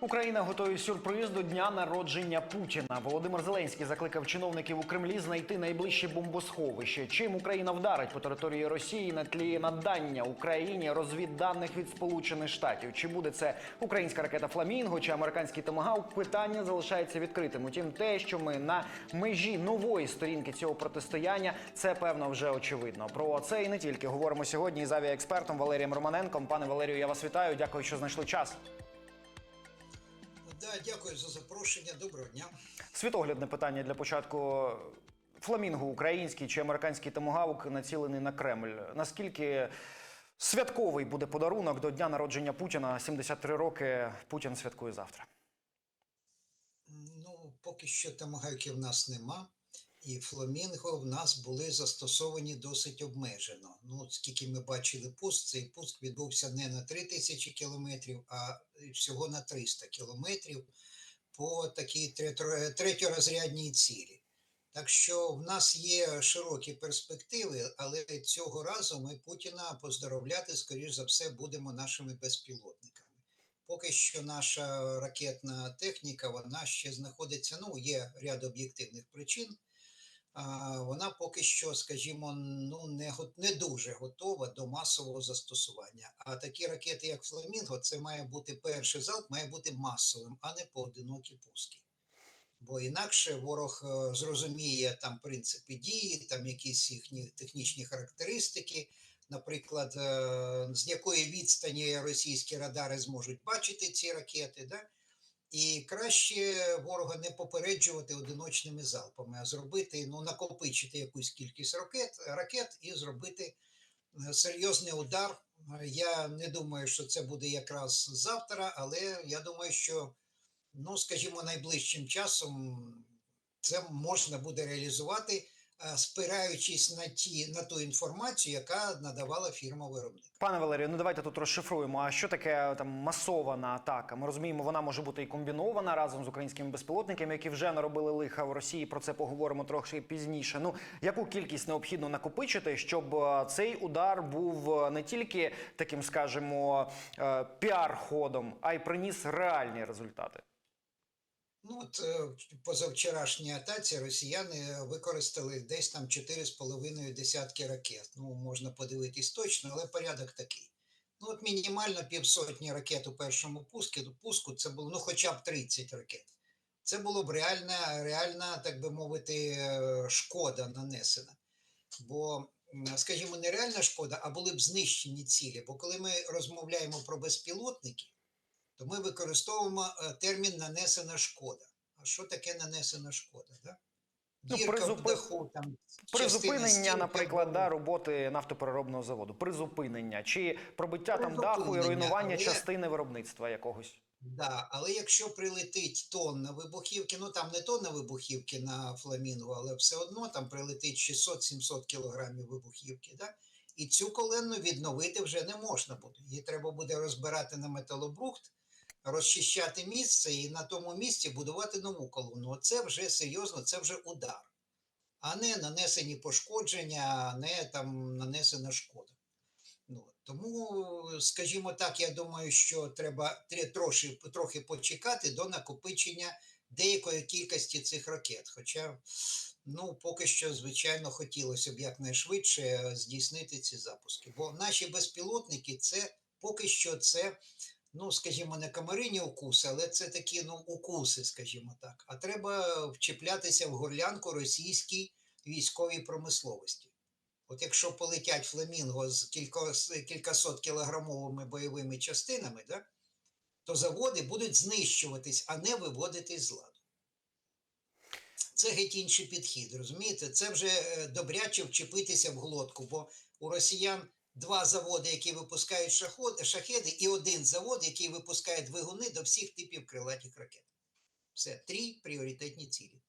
Україна готує сюрприз до дня народження Путіна. Володимир Зеленський закликав чиновників у Кремлі знайти найближче бомбосховище. Чим Україна вдарить по території Росії на тлі надання Україні розвідданих від Сполучених Штатів? Чи буде це українська ракета Фламінго чи американський томагавк? Питання залишається відкритим. Утім, те, що ми на межі нової сторінки цього протистояння, це певно вже очевидно. Про це і не тільки говоримо сьогодні із авіаекспертом Валерієм Романенком. Пане Валерію, я вас вітаю. Дякую, що знайшли час. Да, дякую за запрошення. Доброго дня. Світоглядне питання для початку. Фламінго український чи американський томагавк націлений на Кремль. Наскільки святковий буде подарунок до дня народження Путіна? 73 роки Путін святкує завтра. Ну, поки що тамагавків в нас нема, і фламінго в нас були застосовані досить обмежено. Ну, скільки ми бачили пуск, цей пуск відбувся не на 3 тисячі кілометрів, а всього на 300 кілометрів по такій третьорозрядній цілі. Так що в нас є широкі перспективи, але цього разу ми Путіна поздоровляти, скоріш за все, будемо нашими безпілотниками. Поки що наша ракетна техніка, вона ще знаходиться, ну, є ряд об'єктивних причин. Вона поки що, скажімо, ну не, не дуже готова до масового застосування. А такі ракети, як Фламінго, це має бути перший залп, має бути масовим, а не поодинокі пуски. Бо інакше ворог е, зрозуміє там принципи дії, там якісь їхні технічні характеристики, наприклад, е, з якої відстані російські радари зможуть бачити ці ракети. Да? І краще ворога не попереджувати одиночними залпами, а зробити, ну, накопичити якусь кількість ракет, ракет і зробити е, серйозний удар. Я не думаю, що це буде якраз завтра, але я думаю, що, ну, скажімо, найближчим часом це можна буде реалізувати, спираючись на ті на ту інформацію, яка надавала фірма виробник. Пане Валерію, ну давайте тут розшифруємо. А що таке там масована атака? Ми розуміємо, вона може бути і комбінована разом з українськими безпілотниками, які вже наробили лиха в Росії. Про це поговоримо трохи пізніше. Ну яку кількість необхідно накопичити, щоб е, цей удар був е, не тільки таким, скажімо, е, піар-ходом, а й приніс реальні результати. Ну, от е, позавчорашній атаці росіяни використали десь там 4,5 десятки ракет. Ну, можна подивитись точно, але порядок такий. Ну, от мінімально півсотні ракет у першому пуску, пуску це було ну, хоча б 30 ракет. Це було б реальна, реальна, так би мовити, е, шкода нанесена. Бо, скажімо, не реальна шкода, а були б знищені цілі. Бо коли ми розмовляємо про безпілотники, то ми використовуємо е, термін нанесена шкода. А що таке нанесена шкода? Да? Ну, призупи- в даху, там, Призупинення, стінки наприклад, да, роботи нафтопереробного заводу. Призупинення чи пробиття там даху і руйнування але- частини виробництва якогось. Да, але якщо прилетить тонна вибухівки, ну там не тонна вибухівки на фламінго, але все одно там прилетить 600-700 кілограмів вибухівки, да? і цю коленну відновити вже не можна буде. Її треба буде розбирати на металобрухт, розчищати місце і на тому місці будувати нову колону. Це вже серйозно, це вже удар, а не нанесені пошкодження, а не там нанесена шкода. Ну, тому, скажімо так, я думаю, що треба тре- трошки, трохи почекати до накопичення деякої кількості цих ракет. Хоча, ну, поки що, звичайно, хотілося б якнайшвидше здійснити ці запуски. Бо наші безпілотники це поки що це, ну, скажімо, не комарині укуси, але це такі ну, укуси, скажімо так. А треба вчіплятися в горлянку російській військовій промисловості. От якщо полетять фламінго з кількасот кілограмовими бойовими частинами, да, то заводи будуть знищуватись, а не виводитись з ладу. Це геть інший підхід, розумієте? Це вже е, добряче вчепитися в глотку, бо у росіян два заводи, які випускають шаход, шахеди, і один завод, який випускає двигуни до всіх типів крилатих ракет. Все, три пріоритетні цілі.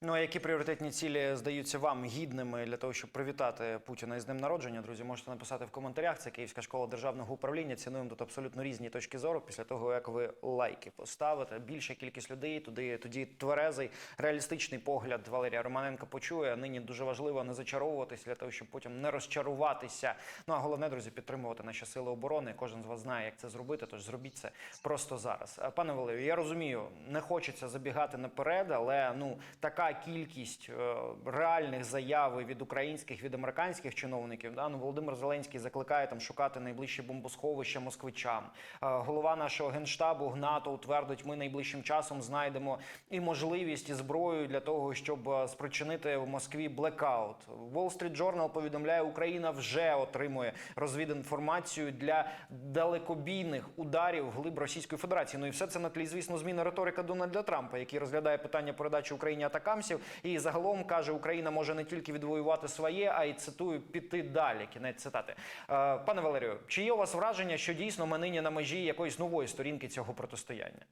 Ну а які пріоритетні цілі здаються вам гідними для того, щоб привітати Путіна із днем народження? Друзі, можете написати в коментарях. Це Київська школа державного управління. Цінуємо тут абсолютно різні точки зору. Після того як ви лайки поставите, більша кількість людей туди тоді тверезий, реалістичний погляд Валерія Романенка почує. Нині дуже важливо не зачаровуватись для того, щоб потім не розчаруватися. Ну а головне, друзі, підтримувати наші сили оборони. Кожен з вас знає, як це зробити. Тож зробіть це просто зараз. Пане Валерію, я розумію, не хочеться забігати наперед, але ну така кількість е, реальних заяв від українських від американських чиновників. Да? Ну, Володимир Зеленський закликає там шукати найближчі бомбосховища москвичам. Е, голова нашого генштабу Гнато утвердить, ми найближчим часом знайдемо і можливість, і зброю для того, щоб е, спричинити в Москві блекаут. Wall Street Journal повідомляє, Україна вже отримує розвідінформацію для далекобійних ударів вглиб Російської Федерації. Ну і все це на тлі, звісно, зміни риторика Дональда Трампа, який розглядає питання передачі Україні атакамсів. І загалом каже, Україна може не тільки відвоювати своє, а й цитую піти далі. Кінець цитати. Е, Пане Валерію, чи є у вас враження, що дійсно ми нині на межі якоїсь нової сторінки цього протистояння?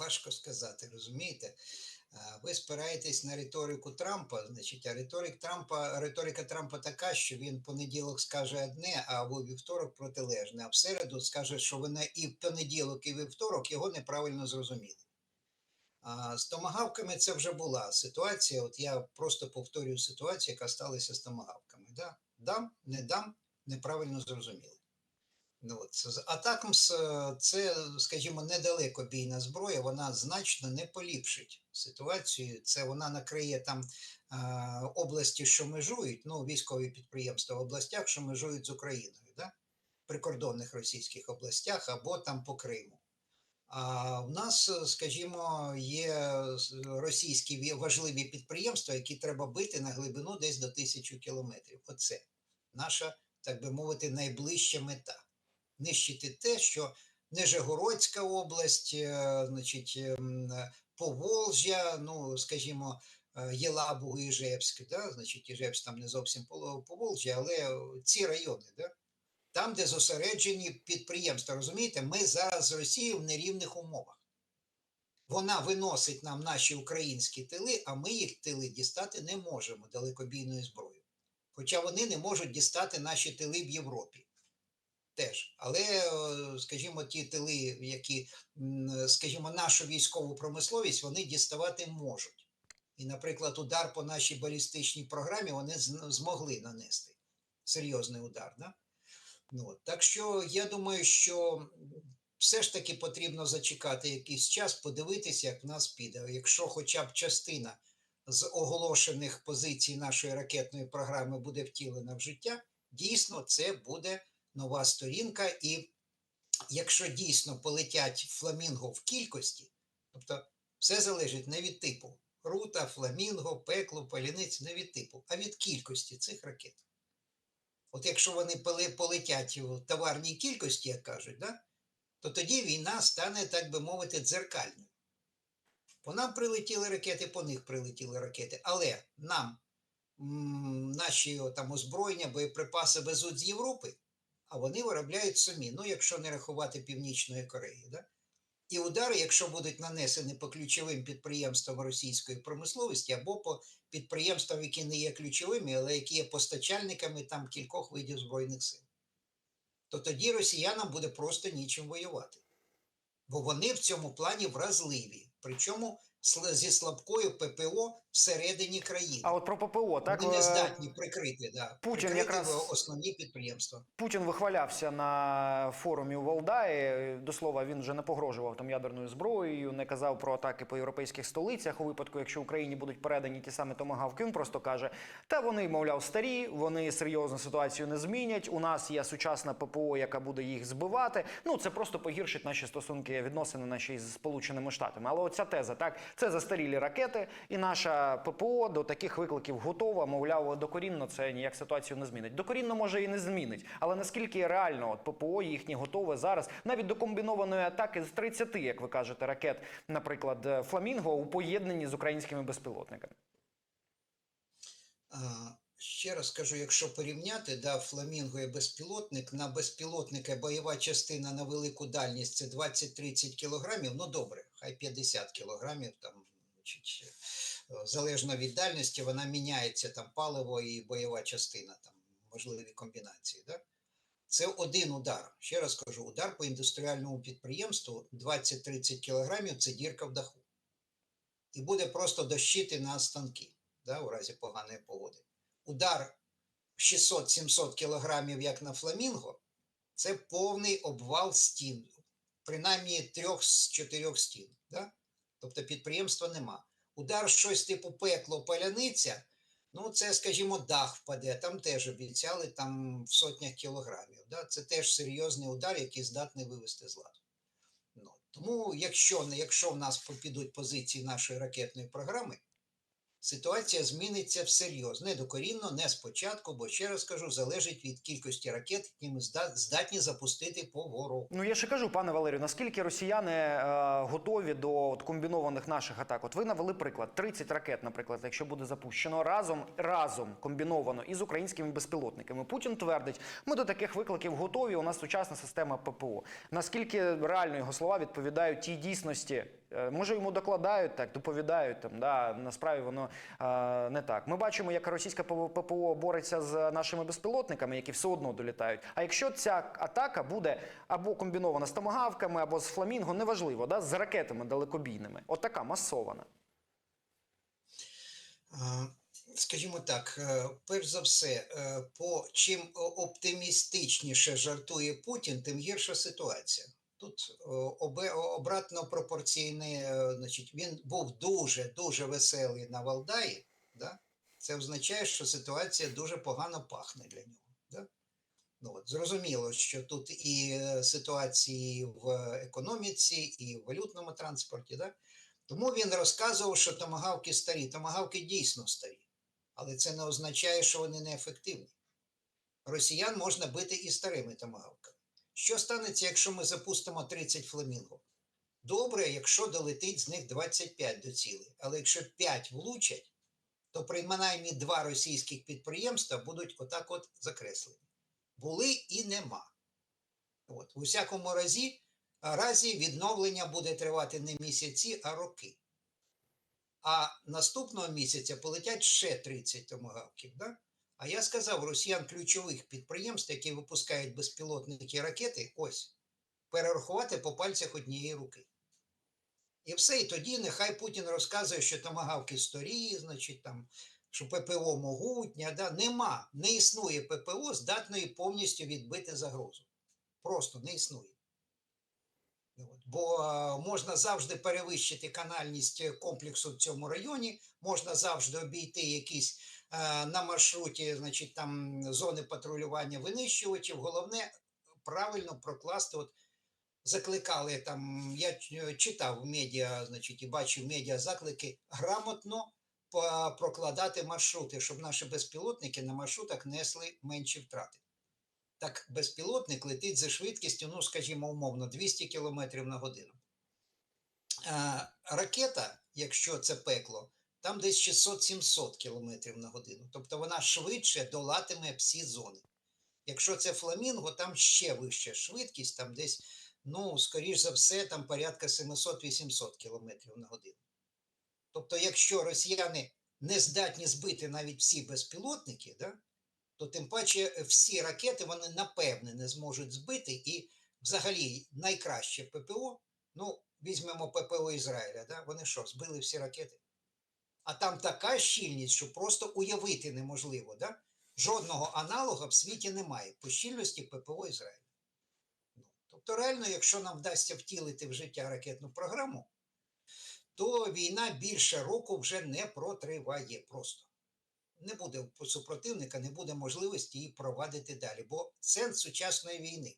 Важко сказати, розумієте? А, Ви спираєтесь на риторику Трампа, значить, а риторик Трампа, риторика Трампа така, що він понеділок скаже одне, а у вівторок протилежне, а в середу скаже, що вона і в понеділок, і вівторок його неправильно зрозуміли. А з томагавками це вже була ситуація. От я просто повторюю ситуацію, яка сталася з томагавками. Да? Дам, не дам, неправильно зрозуміли. Ну, от, е, це, скажімо, недалекобійна зброя, вона значно не поліпшить ситуацію. Це вона накриє там е, області, що межують, ну, військові підприємства в областях, що межують з Україною, да? прикордонних російських областях або там по Криму. А в нас, скажімо, є російські важливі підприємства, які треба бити на глибину десь до тисячі кілометрів. Оце наша, так би мовити, найближча мета нищити те, що Нижегородська область, е, значить, ем, е, Поволжя, ну, скажімо, е, Єлабугу, Іжевськ, да? значить, Іжевськ там не зовсім Поволжя, але ці райони, да? там, де зосереджені підприємства, розумієте, ми зараз з Росією в нерівних умовах. Вона виносить нам наші українські тили, а ми їх тили дістати не можемо далекобійною зброєю. Хоча вони не можуть дістати наші тили в Європі теж. Але, е, скажімо, ті тили, які, скажімо, нашу військову промисловість, вони діставати можуть. І, наприклад, удар по нашій балістичній програмі вони змогли нанести серйозний удар. Да? Ну. Так що я думаю, що все ж таки потрібно зачекати якийсь час, подивитися, як в нас піде. Якщо хоча б частина з оголошених позицій нашої ракетної програми буде втілена в життя, дійсно це буде нова сторінка, і якщо дійсно полетять фламінго в кількості, тобто все залежить не від типу рута, фламінго, пекло, паляниць, не від типу, а від кількості цих ракет. От якщо вони полетять в товарній кількості, як кажуть, да, то тоді війна стане, так би мовити, дзеркальною. По нам прилетіли ракети, по них прилетіли ракети, але нам наші там озброєння, боєприпаси везуть з Європи, а вони виробляють самі, ну якщо не рахувати Північної Кореї. Да? І удари, якщо будуть нанесені по ключовим підприємствам російської промисловості або по підприємствам, які не є ключовими, але які є постачальниками там кількох видів Збройних сил, то тоді росіянам буде просто нічим воювати. Бо вони в цьому плані вразливі, причому зі слабкою ППО всередині країни. А от про ППО, так Вони не е, здатні прикрити, да, Путін прикрити якраз- основні підприємства. Путін вихвалявся на форумі у Валдаї. До слова, він вже не погрожував там ядерною зброєю, не казав про атаки по європейських столицях. У випадку, якщо Україні будуть передані ті самі томагавки, він просто каже: та вони, мовляв, старі, вони серйозно ситуацію не змінять. У нас є сучасна ППО, яка буде їх збивати. Ну це просто погіршить наші стосунки, відносини наші з Сполученими Штатами. Але оця теза, так це застарілі ракети, і наша ППО до таких викликів готова. Мовляв, докорінно це ніяк ситуацію не змінить. Докорінно може і не змінить, але наскільки реально от ППО їхні готове зараз, навіть до комбінованої атаки з 30, як ви кажете, ракет, наприклад, е, Фламінго у поєднанні з українськими безпілотниками. Ще раз кажу, якщо порівняти, да, фламінго і безпілотник, на безпілотника бойова частина на велику дальність це 20-30 кілограмів, ну добре, хай 50 кілограмів, там, е, залежно від дальності, вона міняється, там паливо і бойова частина, там можливі комбінації. Да? Це один удар. Ще раз кажу, удар по індустріальному підприємству 20-30 кілограмів це дірка в даху. І буде просто дощити на станки да, у разі поганої погоди. Удар 600-700 кілограмів, як на фламінго, це повний обвал стін, принаймні трьох з чотирьох стін. Да? Тобто підприємства нема. Удар щось типу пекло, паляниця, ну це, скажімо, дах впаде, там теж обіцяли там в сотнях кілограмів. Да? Це теж серйозний удар, який здатний вивести з ладу. Ну, тому, якщо, якщо в нас підуть позиції нашої ракетної програми, ситуація зміниться всерйоз. Не докорінно, не спочатку, бо ще раз кажу, залежить від кількості ракет, які ми зда- здатні запустити по ворогу. Ну я ще кажу, пане Валерію, наскільки росіяни е, готові до от, комбінованих наших атак? От ви навели приклад 30 ракет, наприклад, якщо буде запущено разом, разом комбіновано із українськими безпілотниками. Путін твердить, ми до таких викликів готові. У нас сучасна система ППО. Наскільки реально його слова відповідають тій дійсності? Е, Може йому докладають так, доповідають там. Да насправді воно е, не так. Ми бачимо, як російська ППО бореться з нашими безпілотниками, які все одно долітають. А якщо ця атака буде або комбінована з томагавками, або з фламінго, неважливо, да, з ракетами далекобійними, от масована. Е, Скажімо так, перш за все, по чим оптимістичніше жартує Путін, тим гірша ситуація. Тут обратно пропорційний, е, значить, він був дуже дуже веселий на Валдаї. Да? Це означає, що ситуація дуже погано пахне для нього. Да? Ну, от, зрозуміло, що тут і е, ситуації в економіці, і в валютному транспорті. Да? Тому він розказував, що томагавки старі. Томагавки дійсно старі, але це не означає, що вони неефективні. Росіян можна бити і старими томагавками. Що станеться, якщо ми запустимо 30 фламінго? Добре, якщо долетить з них 25 до цілей, але якщо 5 влучать, то принаймні два російських підприємства будуть отак от закреслені. Були і нема. От. У всякому разі, разі відновлення буде тривати не місяці, а роки. А наступного місяця полетять ще 30 томагавків. Да? А я сказав, росіян ключових підприємств, які випускають безпілотники ракети, ось, перерахувати по пальцях однієї руки. І все, і тоді нехай Путін розказує, що томагавки старі, значить, там, що ППО могутня. Да? Нема, не існує ППО, здатної повністю відбити загрозу. Просто не існує. От. Бо можна завжди перевищити канальність е, комплексу в цьому районі, можна завжди обійти якісь на маршруті, значить, там зони патрулювання винищувачів. Головне правильно прокласти. От закликали там, я читав в медіа, значить, і бачив медіа заклики грамотно прокладати маршрути, щоб наші безпілотники на маршрутах несли менші втрати. Так безпілотник летить за швидкістю, ну, скажімо, умовно, 200 км на годину. А, ракета, якщо це пекло, там десь 600-700 км на годину. Тобто вона швидше долатиме всі зони. Якщо це фламінго, там ще вища швидкість, там десь, ну, скоріш за все, там порядка 700-800 км на годину. Тобто, якщо росіяни не здатні збити навіть всі безпілотники, да, то тим паче всі ракети вони напевне не зможуть збити. І взагалі найкраще ППО, ну, візьмемо ППО Ізраїля, да, вони що, збили всі ракети? А там така щільність, що просто уявити неможливо. Да? Жодного аналога в світі немає по щільності ППО Ізраїля. Ну, тобто, реально, якщо нам вдасться втілити в життя ракетну програму, то війна більше року вже не протриває просто не буде супротивника, не буде можливості її провадити далі. Бо сенс сучасної війни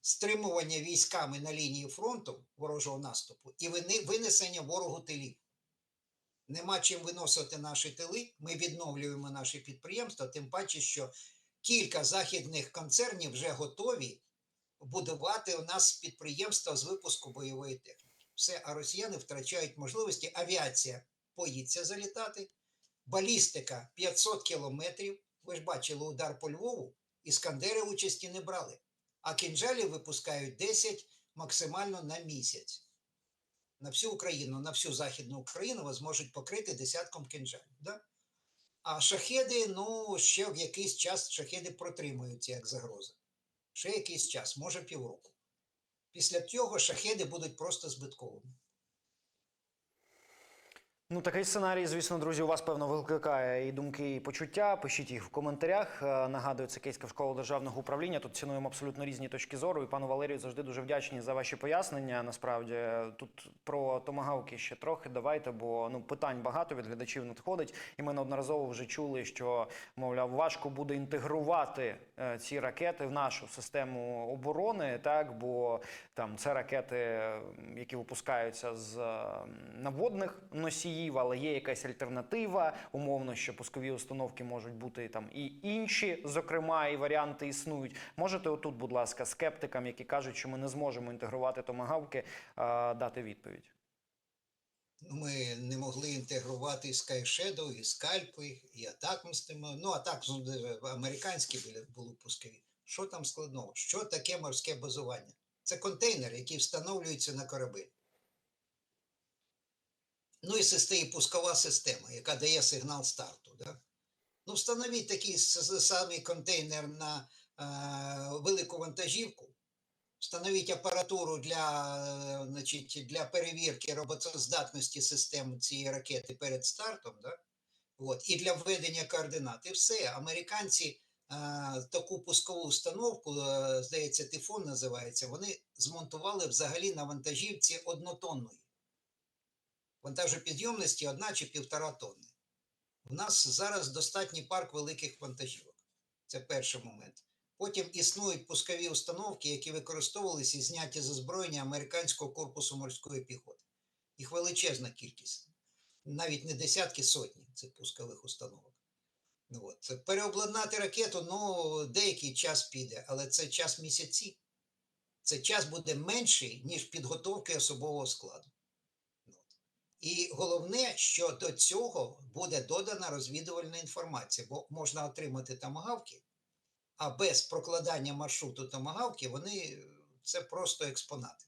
стримування військами на лінії фронту ворожого наступу і винесення ворогу тилів. Нема чим виносити наші тили. Ми відновлюємо наші підприємства, тим паче, що кілька західних концернів вже готові будувати у нас підприємства з випуску бойової техніки. Все, а росіяни втрачають можливості. Авіація боїться залітати балістика 500 кілометрів. Ви ж бачили удар по Львову, іскандери участі не брали. А кінжалів випускають 10 максимально на місяць. На всю Україну, на всю Західну Україну вас можуть покрити десятком кінжалів. Да? А шахеди, ну, ще в якийсь час шахеди протримуються як загроза. Ще якийсь час, може півроку. Після цього шахеди будуть просто збитковими. Ну, такий сценарій, звісно, друзі, у вас певно викликає і думки, і почуття. Пишіть їх в коментарях. Е, Нагадую, це Київська школа державного управління. Тут цінуємо абсолютно різні точки зору. І пану Валерію завжди дуже вдячні за ваші пояснення. Насправді тут про томагавки ще трохи давайте, бо ну питань багато від глядачів надходить. І ми неодноразово вже чули, що мовляв важко буде інтегрувати е, ці ракети в нашу систему оборони, так бо там це ракети, які випускаються з наводних носіїв, але є якась альтернатива. Умовно, що пускові установки можуть бути там і інші, зокрема, і варіанти існують. Можете отут, будь ласка, скептикам, які кажуть, що ми не зможемо інтегрувати томагавки, дати відповідь. Ну, Ми не могли інтегрувати Sky і скальпи, і атакмс. Ну, атак американські були, були пускові. Що там складного? Що таке морське базування? Це контейнер, який встановлюється на корабель. Ну і система, пускова система, яка дає сигнал старту. Да? Ну, встановіть такий самий контейнер на е, велику вантажівку, встановіть апаратуру для, е, значить, для перевірки роботоздатності систем цієї ракети перед стартом, да? От, і для введення координат. І все. Американці е, таку пускову установку, е, здається, тифон називається, вони змонтували взагалі на вантажівці однотонної. Вантажопідйомності одна чи півтора тонни. У нас зараз достатній парк великих вантажівок. Це перший момент. Потім існують пускові установки, які використовувалися і зняті з озброєння американського корпусу морської піхоти. Їх величезна кількість, навіть не десятки, сотні цих пускових установок. Ну, от. Переобладнати ракету, ну, деякий час піде, але це час місяці. Це час буде менший, ніж підготовки особового складу. І головне, що до цього буде додана розвідувальна інформація, бо можна отримати тамагавки, а без прокладання маршруту томагавки вони це просто експонати.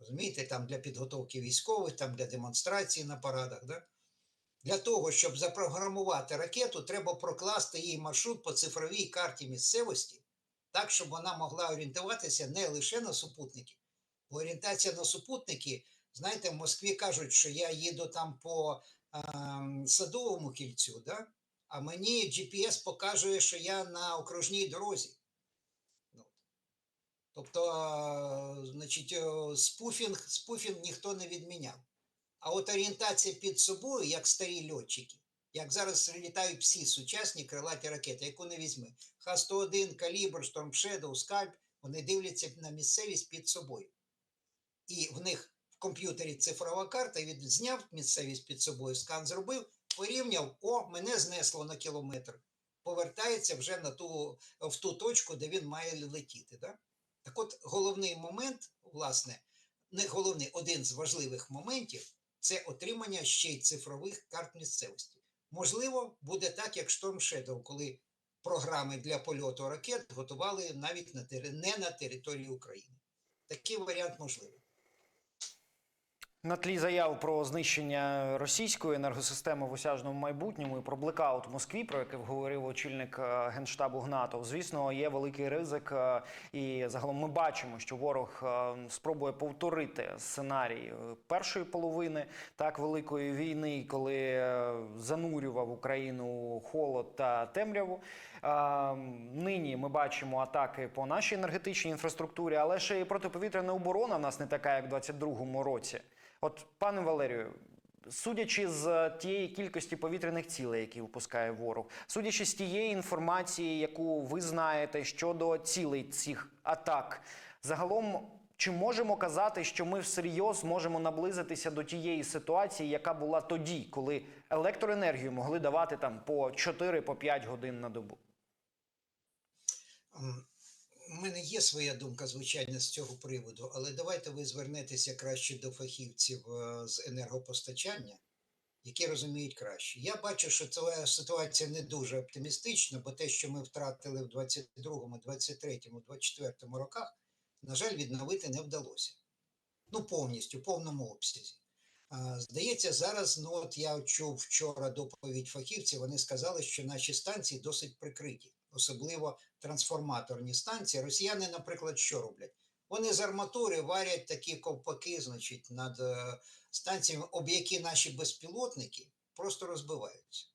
Розумієте, там для підготовки військових, там для демонстрації на парадах. Да? Для того, щоб запрограмувати ракету, треба прокласти її маршрут по цифровій карті місцевості, так, щоб вона могла орієнтуватися не лише на супутники. Орієнтація на супутники, знаєте, в Москві кажуть, що я їду там по ем, садовому кільцю, да? а мені GPS показує, що я на окружній дорозі. Ну, Тобто, е, значить, е, спуфінг, спуфінг ніхто не відміняв. А от орієнтація під собою, як старі льотчики, як зараз літають всі сучасні крилаті ракети, яку не візьми. Х-101, Калібр, Shadow, Скальп, вони дивляться на місцевість під собою. І в них комп'ютері цифрова карта, він зняв місцевість під собою, скан зробив, порівняв, о, мене знесло на кілометр. Повертається вже на ту, в ту точку, де він має летіти. Да? Так от головний момент, власне, не головний, один з важливих моментів це отримання ще й цифрових карт місцевості. Можливо, буде так, як Storm Shadow, коли програми для польоту ракет готували навіть на не на території України. Такий варіант можливий. На тлі заяв про знищення російської енергосистеми в осяжному майбутньому і про блекаут в Москві, про який говорив очільник е, генштабу Гнатов, звісно, є великий ризик, е, і загалом ми бачимо, що ворог е, спробує повторити сценарій першої половини так великої війни, коли занурював Україну холод та темряву. Нині ми бачимо атаки по нашій енергетичній інфраструктурі, але ще і протиповітряна оборона в нас не така, як в 22-му році. От, пане Валерію, судячи з тієї кількості повітряних цілей, які випускає ворог, судячи з тієї інформації, яку ви знаєте щодо цілей цих атак, загалом. Чи можемо казати, що ми всерйоз можемо наблизитися до тієї ситуації, яка була тоді, коли електроенергію могли давати там по 4-5 годин на добу? У мене є своя думка, звичайно, з цього приводу, але давайте ви звернетеся краще до фахівців е, з енергопостачання, які розуміють краще. Я бачу, що ця ситуація не дуже оптимістична, бо те, що ми втратили в 22-му, 23-му, 24-му роках, на жаль, відновити не вдалося. Ну, повністю, в повному обсязі. Здається, зараз, ну от я чув вчора доповідь фахівців, вони сказали, що наші станції досить прикриті, особливо трансформаторні станції. Росіяни, наприклад, що роблять? Вони з арматури варять такі ковпаки, значить, над е, станціями, об які наші безпілотники просто розбиваються.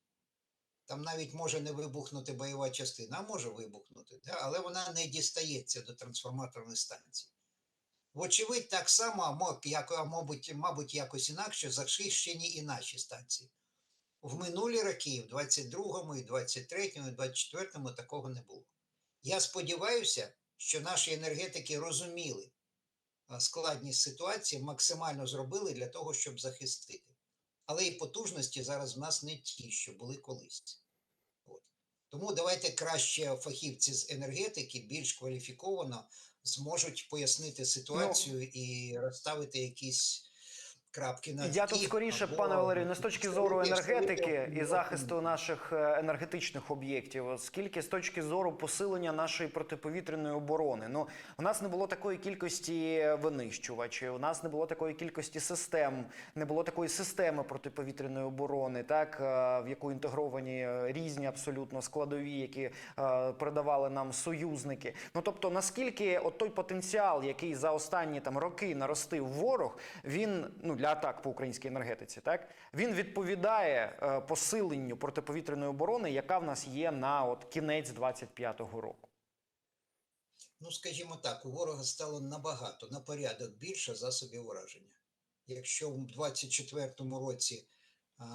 Там навіть може не вибухнути бойова частина, а може вибухнути, да? але вона не дістається до трансформаторних станцій. Вочевидь, так само, а мабуть, якось інакше захищені і наші станції. В минулі роки, в 22-му, і 23-му, і 24-му такого не було. Я сподіваюся, що наші енергетики розуміли складність ситуації, максимально зробили для того, щоб захистити. Але і потужності зараз в нас не ті, що були колись. От. Тому давайте краще фахівці з енергетики більш кваліфіковано зможуть пояснити ситуацію і розставити якісь крапки на Я тут скоріше, або пане Валерію, не з точки зору енергетики і захисту наших е, енергетичних об'єктів, скільки з точки зору посилення нашої протиповітряної оборони. Ну у нас не було такої кількості винищувачів, у нас не було такої кількості систем, не було такої системи протиповітряної оборони, так е, в яку інтегровані е, різні абсолютно складові, які передавали нам союзники. Ну тобто, наскільки от той потенціал, який за останні там роки наростив ворог, він ну для атак по українській енергетиці, так він відповідає е, посиленню протиповітряної оборони, яка в нас є на от кінець 25-го року. Ну, скажімо так, у ворога стало набагато на порядок більше засобів ураження. Якщо в 24-му році а,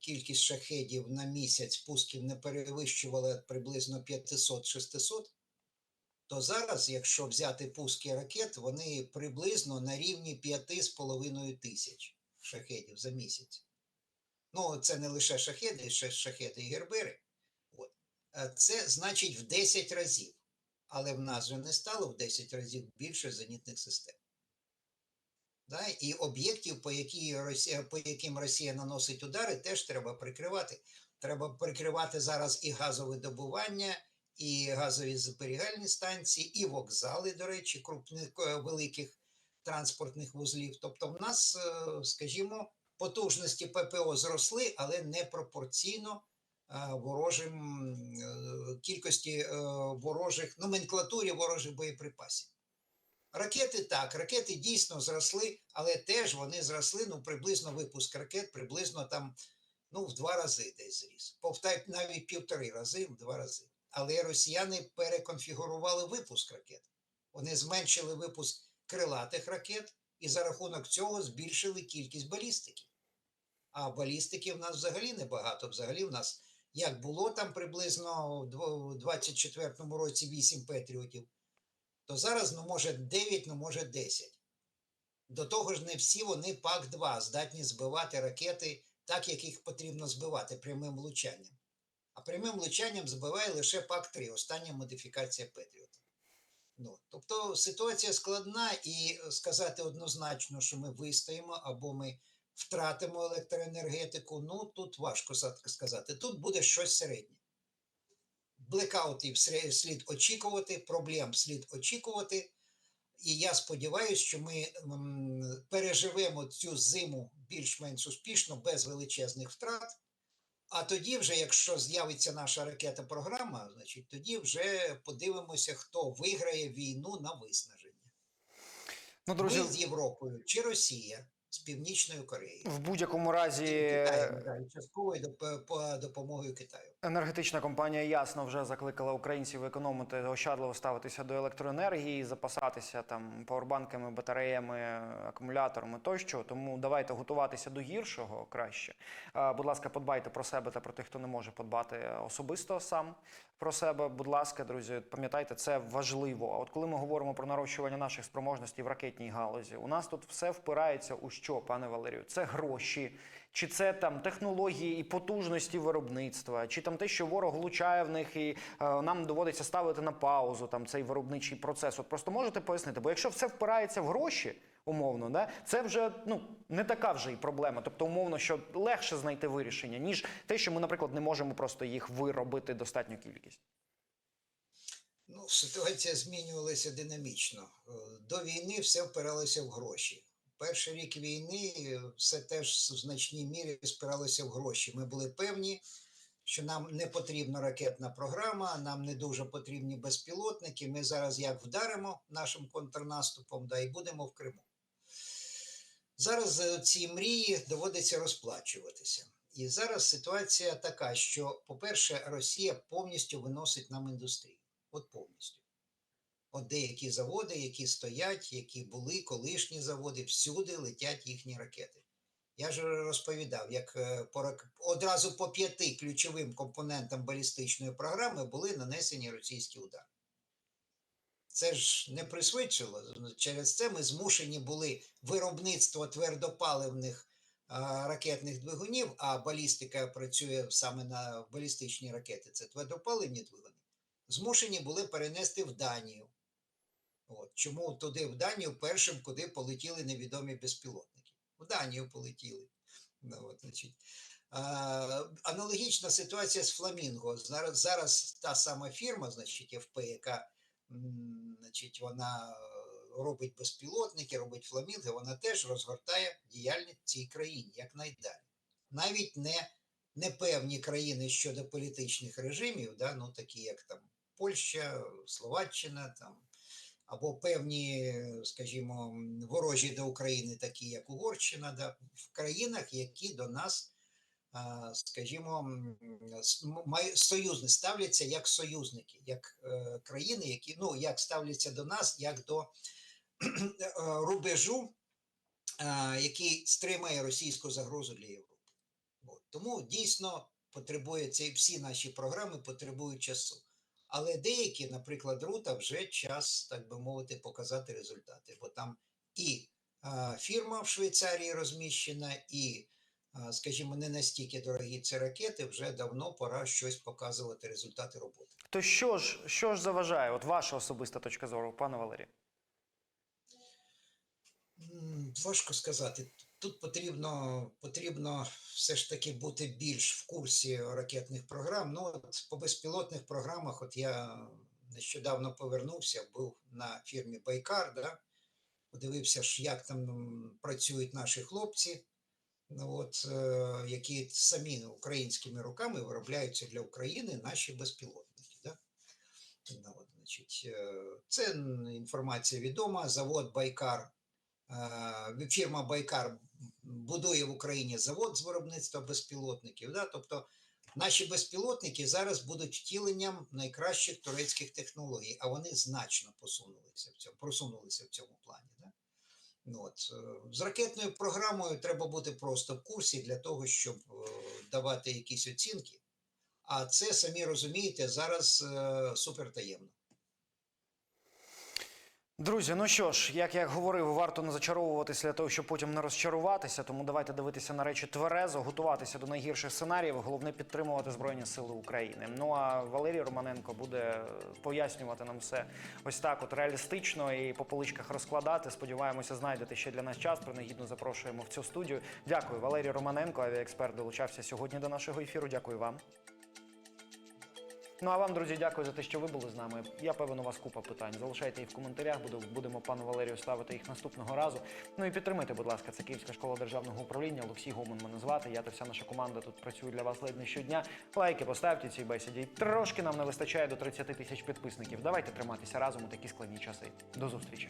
кількість шахедів на місяць пусків не перевищувала приблизно 500-600, то зараз, якщо взяти пуски ракет, вони приблизно на рівні 5,5 тисяч шахедів за місяць. Ну, це не лише шахеди, ще шахеди і гербери. От. Це значить в 10 разів але в нас же не стало в 10 разів більше зенітних систем. Да? І об'єктів, по, Росія, по яким Росія наносить удари, теж треба прикривати. Треба прикривати зараз і газове добування, і газові зберігальні станції, і вокзали, до речі, крупних е, великих транспортних вузлів. Тобто, в нас, е, скажімо, потужності ППО зросли, але не пропорційно е, ворожим кількості ворожих номенклатурі ворожих боєприпасів. Ракети так, ракети дійсно зросли, але теж вони зросли, ну, приблизно випуск ракет, приблизно там ну, в два рази десь зріс. Повтай навіть півтори рази, в два рази. Але росіяни переконфігурували випуск ракет. Вони зменшили випуск крилатих ракет і за рахунок цього збільшили кількість балістики. А балістики в нас взагалі небагато. Взагалі в нас як було там приблизно в 24-му році 8 патріотів, то зараз, ну, може, 9, ну, може, 10. До того ж, не всі вони ПАК-2 здатні збивати ракети так, як їх потрібно збивати прямим влучанням. А прямим влучанням збиває лише ПАК-3, остання модифікація Петріота. Ну, тобто ситуація складна, і сказати однозначно, що ми вистоїмо або ми втратимо електроенергетику, ну тут важко сказати. Тут буде щось середнє. Блекаутів слід очікувати, проблем слід очікувати. І я сподіваюся, що ми переживемо цю зиму більш-менш успішно, без величезних втрат. А тоді, вже, якщо з'явиться наша ракета-програма, значить тоді вже подивимося, хто виграє війну на виснаження. Ну, друзі, Ми з Європою чи Росія з Північною Кореєю. в будь-якому разі Китаєм, да, і частковою доп- по допомогою Китаю. Енергетична компанія ясно вже закликала українців економити, ощадливо ставитися до електроенергії, запасатися там павербанками, батареями, акумуляторами тощо. Тому давайте готуватися до гіршого краще. Будь ласка, подбайте про себе та про тих, хто не може подбати особисто сам про себе. Будь ласка, друзі, пам'ятайте, це важливо. А от коли ми говоримо про нарощування наших спроможностей в ракетній галузі, у нас тут все впирається у що, пане Валерію? Це гроші, чи це там технології і потужності виробництва, чи там те, що ворог влучає в них, і е, нам доводиться ставити на паузу там цей виробничий процес. От просто можете пояснити, бо якщо все впирається в гроші, умовно, да, це вже ну не така вже і проблема. Тобто, умовно, що легше знайти вирішення, ніж те, що ми, наприклад, не можемо просто їх виробити достатню кількість. Ну, ситуація змінювалася динамічно. Е, До війни все впиралося в гроші. Перший рік війни е, все теж в значній мірі спиралося в гроші. Ми були певні, що нам не потрібна ракетна програма, нам не дуже потрібні безпілотники. Ми зараз як вдаримо нашим контрнаступом, да і будемо в Криму. Зараз е, ці мрії доводиться розплачуватися. І зараз ситуація така, що, по-перше, Росія повністю виносить нам індустрію. От повністю. От деякі заводи, які стоять, які були колишні заводи, всюди летять їхні ракети. Я ж розповідав, як е, по одразу по п'яти ключовим компонентам балістичної програми були нанесені російські удари. Це ж не присвідчило. Через це ми змушені були виробництво твердопаливних а, ракетних двигунів, а балістика працює саме на балістичні ракети. Це твердопаливні двигуни змушені були перенести в Данію. От. Чому туди, в Данію, першим, куди полетіли невідомі безпілотники? В Данію полетіли. Ну, от, значить. А, аналогічна ситуація з Фламінго. Зараз, зараз та сама фірма, значить, ФП, яка значить, вона е, робить безпілотники, робить фламінго, вона теж розгортає діяльність в цій країні якнайдалі. Навіть не непевні країни щодо політичних режимів, да, ну такі як там Польща, Словаччина, там, або певні, скажімо, ворожі до України, такі як Угорщина, в країнах, які до нас, скажімо, м, с- м- май- союзни ставляться як союзники, як е, країни, які ну як ставляться до нас, як до е, рубежу, який стримає російську загрозу для Європи. От. Тому дійсно потребує це, всі наші програми потребують часу. Але деякі, наприклад, рута, вже час, так би мовити, показати результати, бо там і фірма в Швейцарії розміщена, і, скажімо, не настільки дорогі ці ракети, вже давно пора щось показувати результати роботи. То що ж, що ж заважає? От ваша особиста точка зору, пане Валерію? М, Важко сказати. Тут потрібно, потрібно все ж таки бути більш в курсі ракетних програм. Ну, от по безпілотних програмах, от я нещодавно повернувся, був на фірмі Байкар, да, подивився, як там працюють наші хлопці, ну, от, е, які самі українськими руками виробляються для України наші безпілотники. Да? Ну, от, значить, е, це інформація відома. Завод Байкар Е, фірма Байкар будує в Україні завод з виробництва безпілотників. Да? Тобто наші безпілотники зараз будуть втіленням найкращих турецьких технологій, а вони значно посунулися в цьому, просунулися в цьому плані. Да? От. е, З ракетною програмою треба бути просто в курсі для того, щоб е, давати якісь оцінки. А це, самі розумієте, зараз е, супертаємно. Друзі, ну що ж, як я говорив, варто не зачаровуватися для того, щоб потім не розчаруватися. Тому давайте дивитися на речі тверезо, готуватися до найгірших сценаріїв. Головне підтримувати Збройні Сили України. Ну а Валерій Романенко буде пояснювати нам все ось так, от реалістично і по поличках розкладати. Сподіваємося, знайдете ще для нас час. Принагідно запрошуємо в цю студію. Дякую, Валерій Романенко, авіаексперт, долучався сьогодні до нашого ефіру. Дякую вам. Ну а вам, друзі, дякую за те, що ви були з нами. Я певен, у вас купа питань. Залишайте їх в коментарях. Будемо пану Валерію ставити їх наступного разу. Ну і підтримайте, будь ласка, це Київська школа державного управління. Олексій Гомон мене звати. Я та вся наша команда тут працює для вас ледь не щодня. Лайки поставте цій бесіді. Трошки нам не вистачає до 30 тисяч підписників. Давайте триматися разом у такі складні часи. До зустрічі.